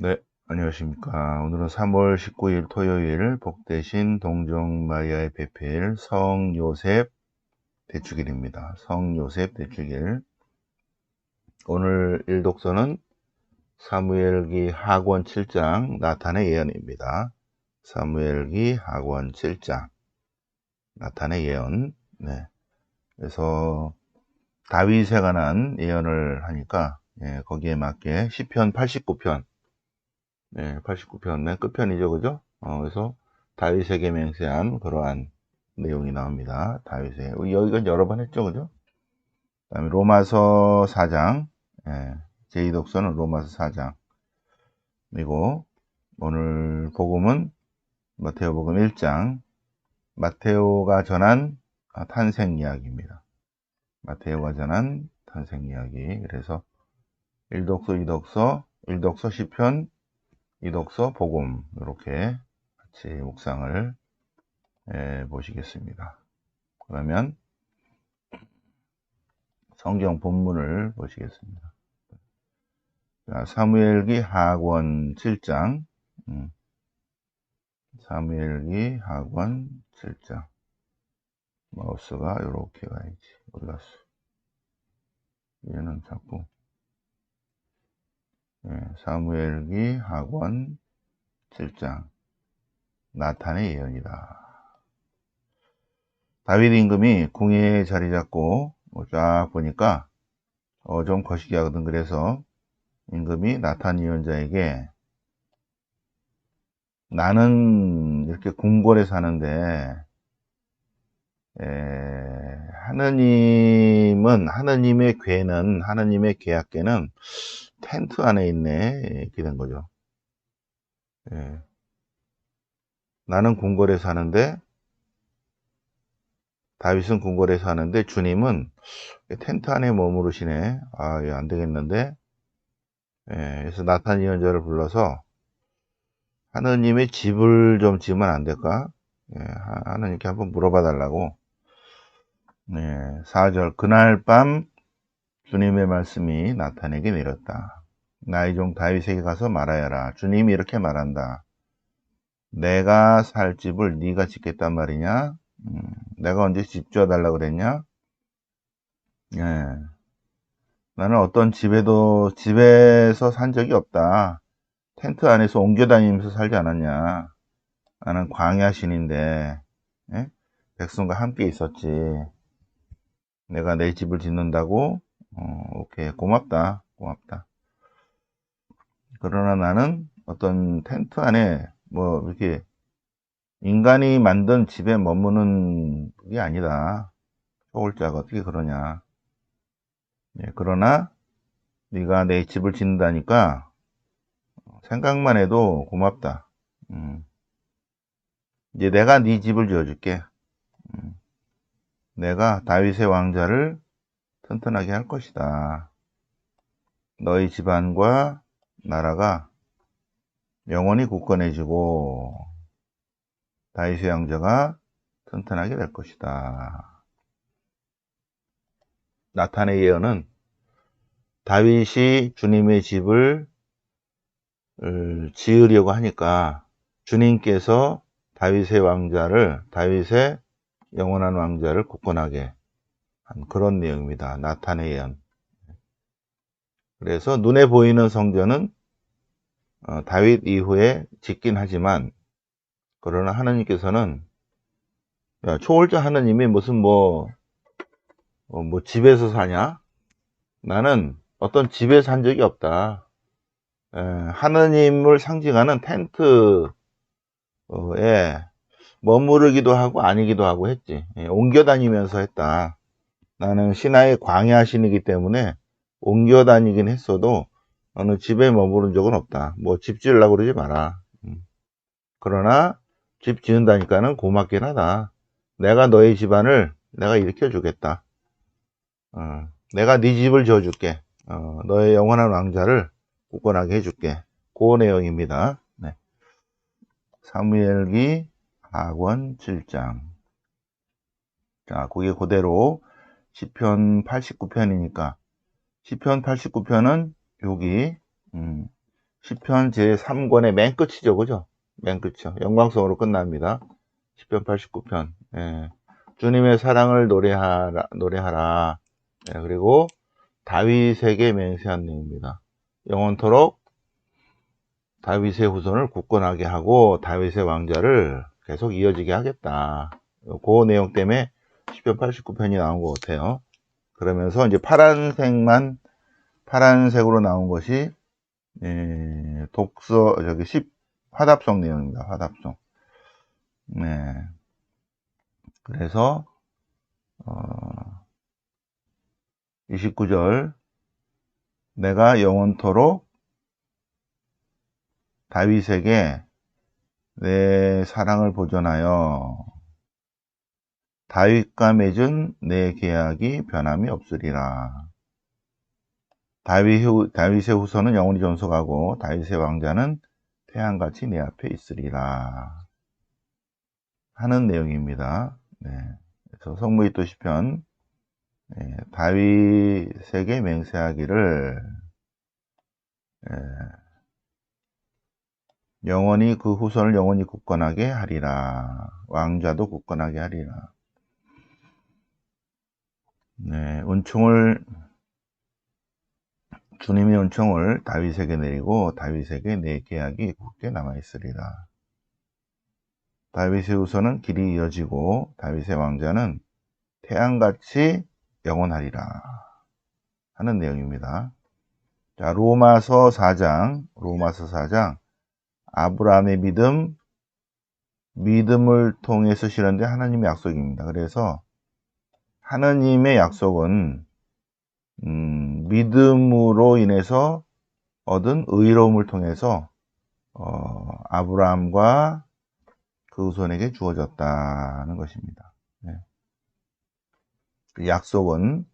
네, 안녕하십니까. 오늘은 3월 19일 토요일 복대신 동정 마리아의 배필 성요셉 대축일입니다. 성요셉 대축일. 오늘 일독서는 사무엘기 학원 7장 나탄의 예언입니다. 사무엘기 학원 7장 나탄의 예언. 네. 그래서 다윗에 관한 예언을 하니까 예, 거기에 맞게 시편 89편 네, 89편, 끝편이죠, 그죠? 어, 그래서 다윗에게 맹세한 그러한 내용이 나옵니다. 다윗에 여기가 여러 번 했죠, 그죠? 그 다음에 로마서 4장, 예, 제2 독서는 로마서 4장. 그리고 오늘 복음은 마테오복음 1장, 마테오가 전한 탄생 이야기입니다. 마테오가 전한 탄생 이야기. 그래서 1독서, 2독서, 1독서, 시편, 이독서, 복음 이렇게 같이 묵상을 해 보시겠습니다. 그러면 성경 본문을 보시겠습니다. 자, 사무엘기 하권 7장 음. 사무엘기 하권 7장 마우스가 이렇게 가야지 어디 갔어 얘는 자꾸 예, 사무엘기 학원 7장 나탄의 예언이다. 다윗 임금이 궁에 자리 잡고 뭐 쫙 보니까 어, 좀 거시기 하거든. 그래서 임금이 나탄 예언자에게 나는 이렇게 궁궐에 사는데 에, 하느님은 하느님의 괴는 하느님의 계약계는 텐트 안에 있네 이렇게 된 거죠. 예. 나는 궁궐에 사는데 다윗은 궁궐에 사는데 주님은 텐트 안에 머무르시네. 아, 예, 안 되겠는데. 예, 그래서 나탄 예언자를 불러서 하느님의 집을 좀 지으면 안 될까? 예, 하느님께 한번 물어봐 달라고. 예, 4절 그날 밤 주님의 말씀이 나타내게 내렸다. 나의 종 다윗에게 가서 말하여라. 주님이 이렇게 말한다. 내가 살 집을 네가 짓겠단 말이냐? 음, 내가 언제 집 지어달라 그랬냐? 예. 나는 어떤 집에도 집에서 산 적이 없다. 텐트 안에서 옮겨 다니면서 살지 않았냐? 나는 광야 신인데 예? 백성과 함께 있었지. 내가 내 집을 짓는다고 어, 오케이. 고맙다. 고맙다. 그러나 나는 어떤 텐트 안에 뭐 이렇게 인간이 만든 집에 머무는 게 아니다. 초월자가 어떻게 그러냐. 예, 그러나 네가 내 집을 짓는다니까 생각만 해도 고맙다. 음. 이제 내가 네 집을 지어줄게. 음. 내가 다윗의 왕자를 튼튼하게 할 것이다. 너희 집안과 나라가 영원히 굳건해지고 다윗의 왕자가 튼튼하게 될 것이다. 나탄의 예언은 다윗이 주님의 집을 지으려고 하니까 주님께서 다윗의 왕자를 다윗의 영원한 왕자를 굳건하게 그런 내용입니다. 나탄의 예언. 그래서 눈에 보이는 성전은 어, 다윗 이후에 짓긴 하지만 그러나 하나님께서는 야, 초월자 하나님이 무슨 뭐, 어, 뭐 집에서 사냐? 나는 어떤 집에 산 적이 없다. 에, 하나님을 상징하는 텐트에 머무르기도 하고 아니기도 하고 했지. 예, 옮겨 다니면서 했다. 나는 신하의 광야 신이기 때문에 옮겨 다니긴 했어도 어느 집에 머무른 적은 없다. 뭐 집 지으려고 그러지 마라. 음. 그러나 집 지은다니까는 고맙긴 하다. 내가 너의 집안을 내가 일으켜 주겠다. 어, 내가 네 집을 지어줄게. 어, 너의 영원한 왕자를 굳건하게 해줄게. 그 내용입니다. 네. 사무엘기 학원 7장. 자, 그게 그대로 시편 89편이니까 시편 89편은 여기 음, 시편 제3권의 맨 끝이죠, 그죠? 맨 끝이요. 영광성으로 끝납니다. 시편 89편. 예. 주님의 사랑을 노래하라, 노래하라. 예, 그리고 다윗에게 맹세한 내용입니다. 영원토록 다윗의 후손을 굳건하게 하고 다윗의 왕자를 계속 이어지게 하겠다. 그 내용 때문에 시편 89편이 나온 것 같아요. 그러면서 이제 파란색만 파란색으로 나온 것이 예, 독서 저기 10 화답송 내용입니다. 화답송. 네. 그래서 어 29절 내가 영원토록 다윗에게 내 사랑을 보존하여 다윗과 맺은 내 계약이 변함이 없으리라. 다윗의 후손은 영원히 존속하고 다윗의 왕자는 태양같이 내 앞에 있으리라. 하는 내용입니다. 네. 그래서 성무이도 시편 네, 다윗에게 맹세하기를 예, 영원히 그 후손을 영원히 굳건하게 하리라. 왕자도 굳건하게 하리라. 네, 은총을 주님의 은총을 다윗에게 내리고 다윗에게 내 계약이 굳게 남아 있으리라. 다윗의 후손은 길이 이어지고 다윗의 왕자는 태양같이 영원하리라 하는 내용입니다. 자, 로마서 4장, 로마서 4장 아브라함의 믿음, 믿음을 통해서 실현된 하나님의 약속입니다. 그래서 하나님의 약속은 음, 믿음으로 인해서 얻은 의로움을 통해서 어, 아브라함과 그 후손에게 주어졌다는 것입니다. 네. 그 약속은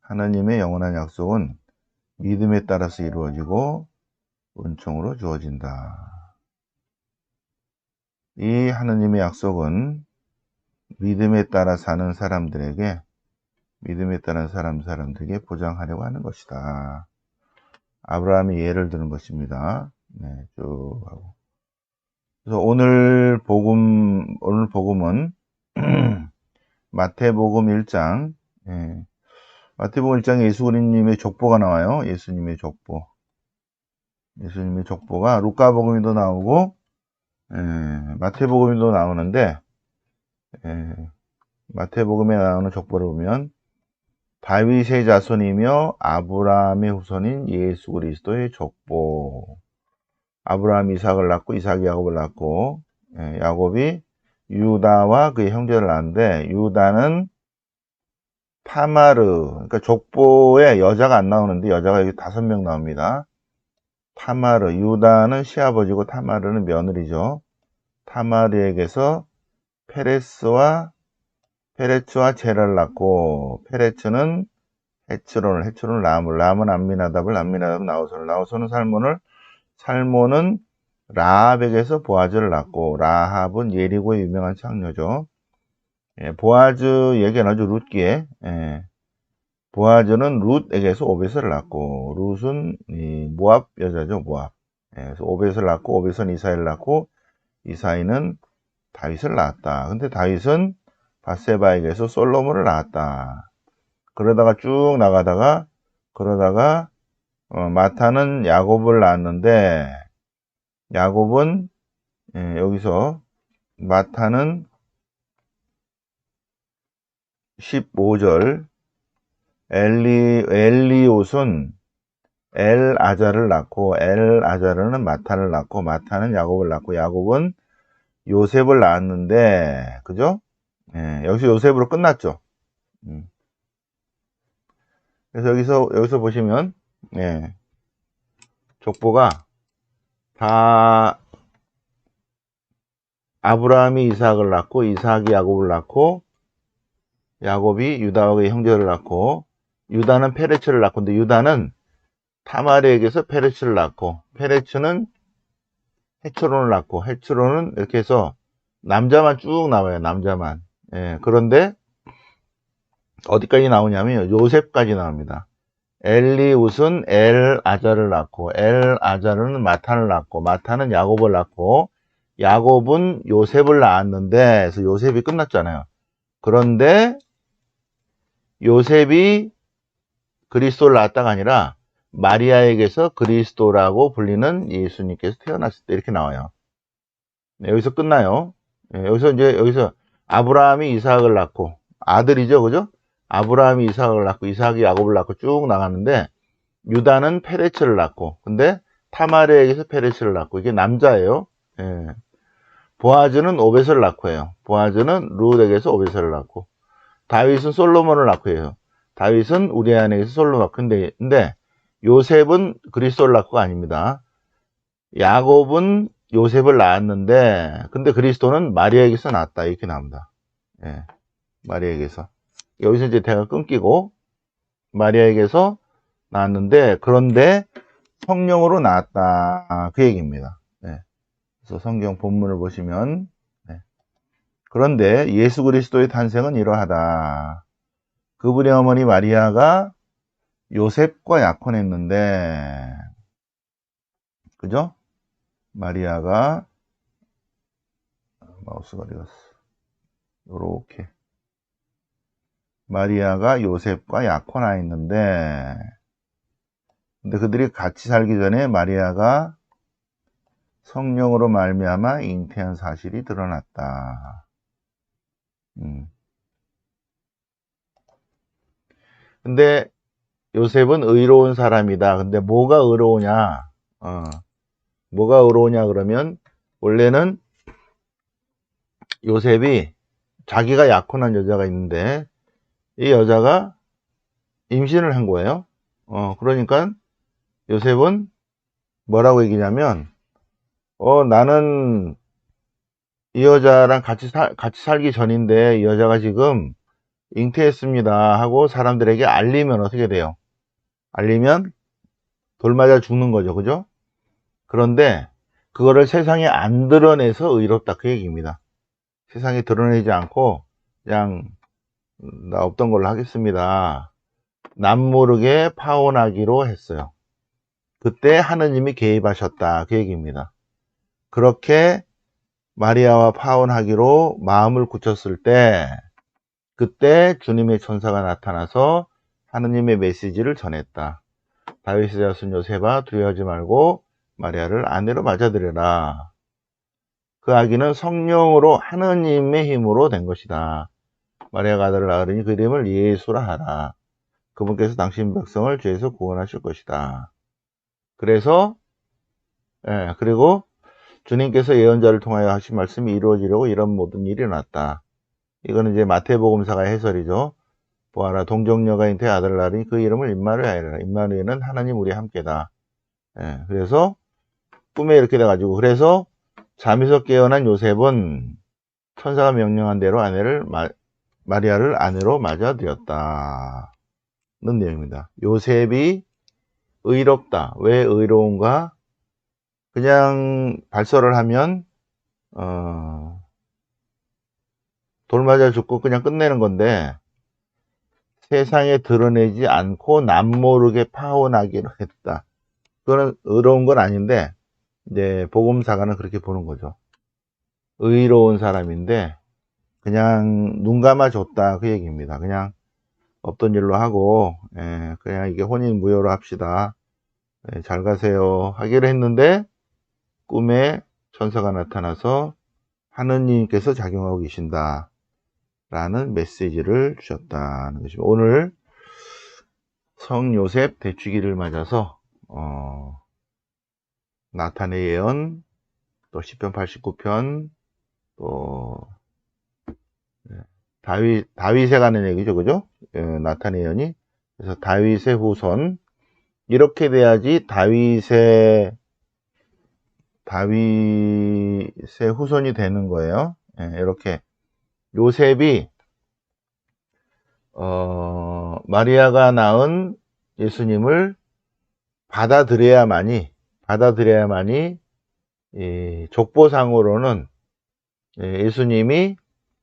하나님의 영원한 약속은 믿음에 따라서 이루어지고 은총으로 주어진다. 이 하나님의 약속은 믿음에 따라 사는 사람들에게 믿음에 따른 사람 사람들에게 보장하려고 하는 것이다. 아브라함이 예를 드는 것입니다. 네, 쭉 하고. 그래서 오늘 복음 오늘 복음은 마태복음 1장 예, 마태복음 1장에 예수 그리스도님의 족보가 나와요. 예수님의 족보. 예수님의 족보가 루카복음에도 나오고 예, 마태복음에도 나오는데 예, 마태복음에 나오는 족보를 보면 다윗의 자손이며 아브라함의 후손인 예수 그리스도의 족보. 아브라함 이삭을 낳고 이삭이 야곱을 낳고 예, 야곱이 유다와 그의 형제를 낳는데 유다는 타마르 그러니까 족보에 여자가 안 나오는데 여자가 여기 다섯 명 나옵니다. 타마르 유다는 시아버지고 타마르는 며느리죠. 타마르에게서 페레스와 페레츠와 제라를 낳고 페레츠는 헤츠론을 헤츠론을 람을 람은 안미나답을 안미나답은 나우선을 나우선은 살몬을 살몬은 라합에게서 보아즈를 낳고 라합은 예리고의 유명한 창녀죠. 예, 보아즈 얘기는 아주 룻기에 예, 보아즈는 룻에게서 오베스를 낳고 룻은 이 모압 여자죠 모압. 예, 그래서 오베스를 낳고 오베스는 이사이를 낳고 이사이는 다윗을 낳았다. 근데 다윗은 바세바에게서 솔로몬을 낳았다. 그러다가 쭉 나가다가 그러다가 어, 마타는 야곱을 낳았는데 야곱은 예, 여기서 마타는 15절 엘리 엘리옷은 엘 아자를 낳고 엘 아자르는 마타를 낳고 마타는 야곱을 낳고 야곱은 요셉을 낳았는데 그죠? 예, 여기서 요셉으로 끝났죠. 음. 그래서 여기서 여기서 보시면 예, 족보가 다 아브라함이 이삭을 낳고 이삭이 야곱을 낳고 야곱이 유다의 형제를 낳고 유다는 페레츠를 낳고 근데 유다는 타마르에게서 페레츠를 낳고 페레츠는 헤츠론을 낳고 헤츠론은 이렇게 해서 남자만 쭉 나와요 남자만 예, 그런데 어디까지 나오냐면 요셉까지 나옵니다. 엘리웃은 엘 아자를 낳고 엘 아자르는 마탄을 낳고 마탄은 야곱을 낳고 야곱은 요셉을 낳았는데 그래서 요셉이 끝났잖아요. 그런데 요셉이 그리스도를 낳았다가 아니라 마리아에게서 그리스도라고 불리는 예수님께서 태어났을 때 이렇게 나와요. 네, 여기서 끝나요. 네, 여기서 이제 여기서 아브라함이 이삭을 낳고 아들이죠, 그죠? 아브라함이 이삭을 낳고 이삭이 야곱을 낳고 쭉 나가는데 유다는 페레츠를 낳고 근데 타마르에게서 페레츠를 낳고 이게 남자예요. 예. 보아즈는 오벳을 낳고 해요. 보아즈는 루덱에서 오벳을 낳고 다윗은 솔로몬을 낳고 해요. 다윗은 우리아에게서 솔로몬을 낳고 근데, 근데 요셉은 그리스도를 낳고가 아닙니다. 야곱은 요셉을 낳았는데 근데 그리스도는 마리아에게서 낳았다 이렇게 나옵니다. 예. 마리아에게서 여기서 이제 대가 끊기고 마리아에게서 낳았는데 그런데 성령으로 낳았다 아, 그 얘기입니다. 네. 그래서 성경 본문을 보시면 네. 그런데 예수 그리스도의 탄생은 이러하다. 그분의 어머니 마리아가 요셉과 약혼했는데 그죠? 마리아가 마우스가 어디 갔어? 요렇게 마리아가 요셉과 약혼하였는데 근데 그들이 같이 살기 전에 마리아가 성령으로 말미암아 잉태한 사실이 드러났다. 음. 근데 요셉은 의로운 사람이다. 근데 뭐가 의로우냐? 어. 뭐가 의로우냐 그러면 원래는 요셉이 자기가 약혼한 여자가 있는데 이 여자가 임신을 한 거예요. 어, 그러니까 요셉은 뭐라고 얘기냐면, 어, 나는 이 여자랑 같이 살, 같이 살기 전인데 이 여자가 지금 잉태했습니다 하고 사람들에게 알리면 어떻게 돼요? 알리면 돌 맞아 죽는 거죠. 그죠? 그런데 그거를 세상에 안 드러내서 의롭다 그 얘기입니다. 세상에 드러내지 않고 그냥 나 없던 걸로 하겠습니다. 남모르게 파혼하기로 했어요. 그때 하느님이 개입하셨다. 그 얘기입니다. 그렇게 마리아와 파혼하기로 마음을 굳혔을 때 그때 주님의 천사가 나타나서 하느님의 메시지를 전했다. 다윗의 자손 요셉아 두려워하지 말고 마리아를 아내로 맞아들여라. 그 아기는 성령으로 하느님의 힘으로 된 것이다. 마리아가 아들을 낳으니 그 이름을 예수라 하라. 그분께서 당신 백성을 죄에서 구원하실 것이다. 그래서 예, 그리고 주님께서 예언자를 통하여 하신 말씀이 이루어지려고 이런 모든 일이 났다. 이거는 이제 마태복음사가 해설이죠. 보아라 동정녀가 잉태 아들을 낳으니 그 이름을 임마누엘 하리라. 임마누엘은 하나님 우리 함께다. 예, 그래서 꿈에 이렇게 돼가지고 그래서 잠에서 깨어난 요셉은 천사가 명령한 대로 아내를 마리아를 아내로 맞아들였다. 는 내용입니다. 요셉이 의롭다. 왜 의로운가? 그냥 발설을 하면 어, 돌 맞아 죽고 그냥 끝내는 건데 세상에 드러내지 않고 남모르게 파혼하기로 했다. 그거는 의로운 건 아닌데 이제 복음사가는 그렇게 보는 거죠. 의로운 사람인데 그냥 눈 감아줬다 그 얘기입니다. 그냥 없던 일로 하고 예, 그냥 이게 혼인 무효로 합시다. 예, 잘 가세요 하기로 했는데 꿈에 천사가 나타나서 하느님께서 작용하고 계신다 라는 메시지를 주셨다는 것입니다. 오늘 성 요셉 대축기를 맞아서 어, 나타의 예언 또 10편 89편 또 다윗, 다윗에 관한 얘기죠. 그죠? 예, 나타네연이. 그래서 다윗의 후손. 이렇게 돼야지 다윗의, 다윗의 후손이 되는 거예요. 예, 이렇게. 요셉이, 어, 마리아가 낳은 예수님을 받아들여야만이, 받아들여야만이, 이 족보상으로는 예, 예수님이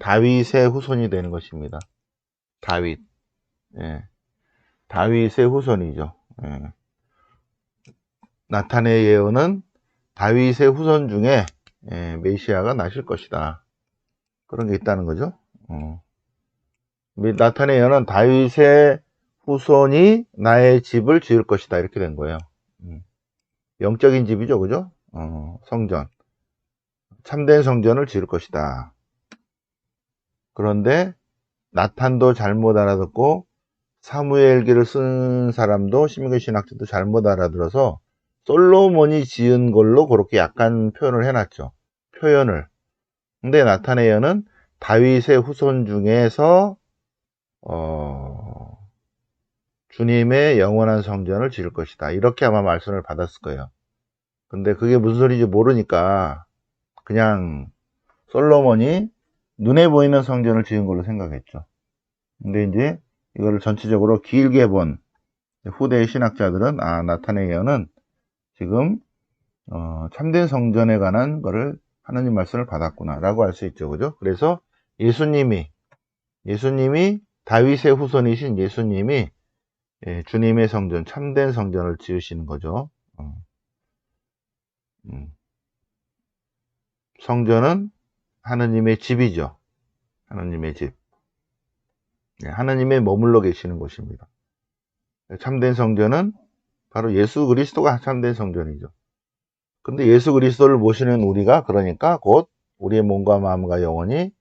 다윗의 후손이 되는 것입니다. 다윗. 예. 다윗의 후손이죠. 예. 나탄의 예언은 다윗의 후손 중에 예, 메시아가 나실 것이다. 그런 게 있다는 거죠. 어. 예언은 다윗의 후손이 나의 집을 지을 것이다. 이렇게 된 거예요. 음. 영적인 집이죠. 그죠? 어, 성전. 참된 성전을 지을 것이다. 그런데 나탄도 잘못 알아듣고 사무엘기를 쓴 사람도 시민교 신학자도 잘못 알아들어서 솔로몬이 지은 걸로 그렇게 약간 표현을 해놨죠. 표현을. 근데 나타네어는 다윗의 후손 중에서 어, 주님의 영원한 성전을 지을 것이다. 이렇게 아마 말씀을 받았을 거예요. 근데 그게 무슨 소리인지 모르니까 그냥 솔로몬이 눈에 보이는 성전을 지은 걸로 생각했죠. 근데 이제 이거를 전체적으로 길게 본 후대 신학자들은 아 예언은 지금 어, 참된 성전에 관한 거를 하나님 말씀을 받았구나. 라고 할수 있죠. 그죠? 그래서 예수님이 예수님이 다윗의 후손이신 예수님이 예, 주님의 성전 참된 성전을 지으시는 거죠. 어. 음. 성전은 하느님의 집이죠. 하느님의 집. 예, 하느님의 머물러 계시는 곳입니다. 참된 성전은 바로 예수 그리스도가 참된 성전이죠. 근데 예수 그리스도를 모시는 우리가 그러니까 곧 우리의 몸과 마음과 영혼이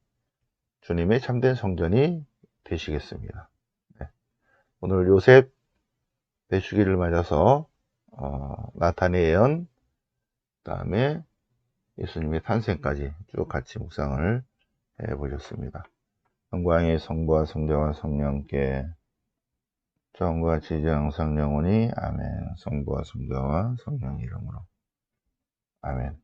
주님의 참된 성전이 되시겠습니다. 네. 오늘 요셉 배수기를 맞아서 어, 나타의 예언, 그 다음에 예수님의 탄생까지 쭉 같이 묵상을 해 보셨습니다. 영광의 성부와 성자와 성령께 정과 지정 성령오니 아멘 성부와 성자와 성령 이름으로 아멘